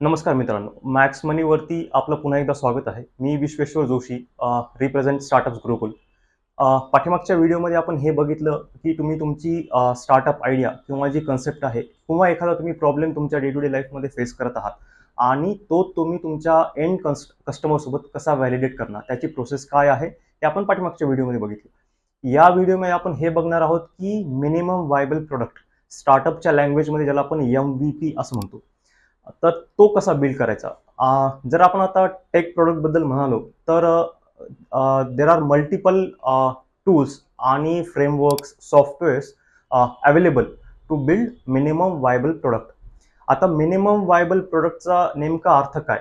नमस्कार मित्रांनो मॅक्स मनीवरती आपलं पुन्हा एकदा स्वागत आहे. मी विश्वेश्वर जोशी रिप्रेझेंट स्टार्टअप्स ग्रुकुल पाठीमागच्या व्हिडिओमध्ये आपण हे बघितलं की तुम्ही तुमची स्टार्टअप आयडिया किंवा जी कन्सेप्ट आहे किंवा एखादा तुम्ही प्रॉब्लेम तुमच्या डे टू डे लाईफमध्ये फेस करत आहात आणि तो तुम्ही तुमच्या एंड कन्स कस्टमरसोबत कसा व्हॅलिडेट करणार त्याची प्रोसेस काय आहे हे आपण पाठीमागच्या व्हिडिओमध्ये बघितलं. या व्हिडिओमध्ये आपण हे बघणार आहोत की मिनिमम वायबल प्रोडक्ट स्टार्टअपच्या लँग्वेजमध्ये ज्याला आपण एम व्ही पी असं म्हणतो. तर तो कसा बिल्ड करायचा? जर आपण आता टेक प्रोडक्टबद्दल म्हणालो तर देर आर मल्टिपल टूल्स आणि frameworks softwares available to build minimum viable product आता मिनिमम वायबल प्रोडक्टचा नेमका अर्थ काय?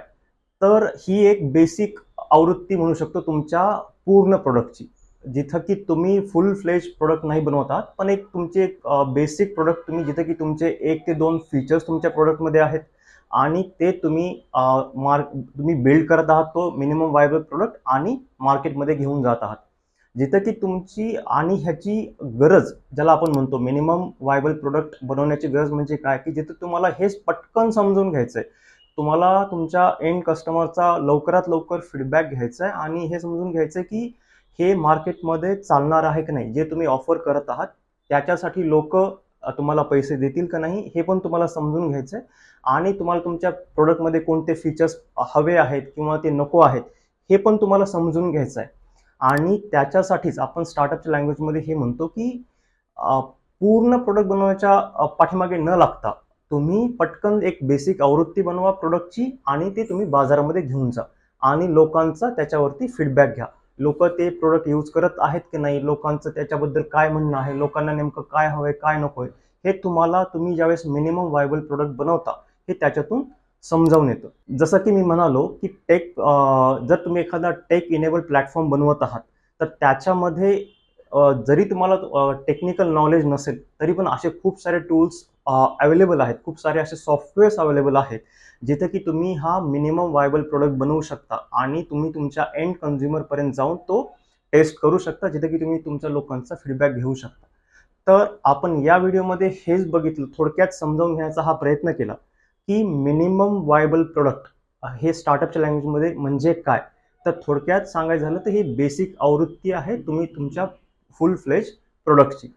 तर ही एक बेसिक आवृत्ती म्हणू शकतो तुमच्या पूर्ण प्रोडक्टची जिथं की तुम्ही फुल फ्लेज प्रोडक्ट नाही बनवतात पण एक तुमचे एक बेसिक प्रोडक्ट तुम्ही जिथं की तुमचे एक ते दोन फीचर्स तुमच्या प्रोडक्टमध्ये आहेत आणि ते तुम्ही मार्क तुम्ही बिल्ड करत आहात तो मिनिमम वायबल प्रोडक्ट आणि मार्केटमध्ये घेऊन जात आहात. जिथं की तुमची आणि ह्याची गरज ज्याला आपण म्हणतो मिनिमम वायबल प्रोडक्ट बनवण्याची गरज म्हणजे काय? की जिथं तुम्हाला हेच पटकन समजून घ्यायचं आहे तुम्हाला तुमच्या एंड कस्टमरचा लवकरात लवकर फीडबॅक घ्यायचा आहे आणि हे समजून घ्यायचं आहे की हे मार्केटमध्ये चालणार आहे की नाही? जे तुम्ही ऑफर करत आहात त्याच्यासाठी लोक तुम्हाला पैसे देतील का नाही हे पण तुम्हाला समजून घ्यायचं आहे आणि तुम्हाला तुमच्या प्रोडक्टमध्ये कोणते फीचर्स हवे आहेत किंवा ते नको आहेत हे पण तुम्हाला समजून घ्यायचं आहे आणि त्याच्यासाठीच आपण स्टार्टअपच्या लँग्वेजमध्ये हे म्हणतो की पूर्ण प्रोडक्ट बनवण्याच्या पाठीमागे न लागता तुम्ही पटकन एक बेसिक आवृत्ती बनवा प्रोडक्टची आणि ते तुम्ही बाजारामध्ये घेऊन जा. आणि लोकांचा त्याच्यावरती फीडबॅक घ्या. लोक ते प्रोडक्ट यूज करत आहेत की नाही? लोकांचं त्याच्याबद्दल काय म्हणणं आहे? लोकांना नेमकं काय हवंय काय नको आहे हे तुम्हाला तुम्ही ज्यावेळेस मिनिमम वायबल प्रोडक्ट बनवता हे त्याच्यातून समजावून येतं. जसं की मी म्हणालो की टेक जर तुम्ही एखादा टेक इनेबल प्लॅटफॉर्म बनवत आहात तर त्याच्यामध्ये जरी तुम्हाला टेक्निकल नॉलेज नसेल तरी पण असे खूप सारे टूल्स अवेलेबल आहेत. खूप सारे असे सॉफ्टवेअर्स अवेलेबल आहेत जिथे की तुम्ही हा मिनिमम वायबल प्रोडक्ट बनवू शकता आणि तुम्ही तुमच्या एंड कन्झ्युमरपर्यंत जाऊन तो टेस्ट करू शकता जिथे की तुम्ही तुमच्या लोकांचा फीडबॅक घेऊ शकता. तर आपण या व्हिडिओमध्ये हेच बघितलं थोडक्यात समजावून घ्यायचा हा प्रयत्न केला की मिनिमम वायबल प्रोडक्ट हे स्टार्टअपच्या लँग्वेजमध्ये म्हणजे काय? तर थोडक्यात सांगायचं झालं तर ही बेसिक आवृत्ती आहे. तुम्ही तुमच्या फुल फ्लेज प्रोडक्टची